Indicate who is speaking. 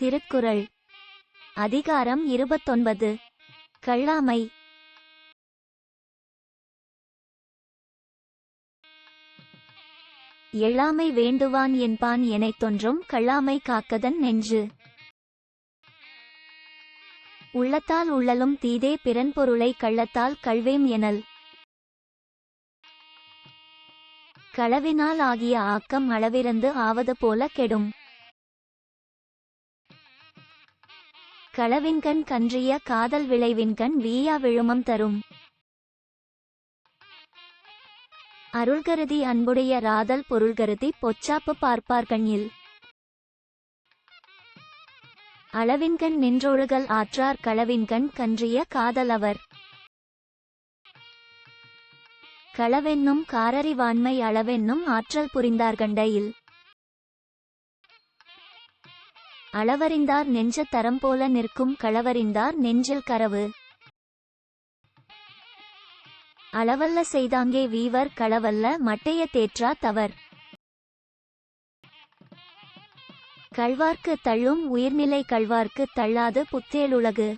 Speaker 1: திருக்குறள். அதிகாரம் இருபத்தொன்பது. கள்ளாமை எழாமை வேண்டுவான் என்பான் எனைத் தொன்றும் கள்ளாமை காக்கதன் நெஞ்சு. உள்ளத்தால் உள்ளலும் தீதே பிறன் பொருளை கள்ளத்தால் கழ்வேம் எனல். களவினால் ஆகிய ஆக்கம் அளவிறந்து ஆவது போல கெடும். களவின்கண் கன்றிய காதல் விளைவின்கண் வீயா விழுமம் தரும். அருள்கருதி அன்புடைய ராதல் பொருள்கருதி பொச்சாப்பு பார்ப்பார்கண்ணில். அளவின்கண் நின்றொழுகல் ஆற்றார் களவின்கண் கன்றிய காதல் அவர். களவென்னும் காரறிவாண்மை அளவென்னும் ஆற்றல் புரிந்தார்கண்டையில். அளவறிந்தார் நெஞ்ச தரம் போல நிற்கும் களவறிந்தார் நெஞ்சில் கரவு. அளவல்ல செய்தாங்கே வீவர் களவல்ல மட்டைய தேற்றா தவர். கழ்வார்க்கு தள்ளும் உயிர்நிலை கழ்வார்க்கு தள்ளாது புத்தேலுலகு.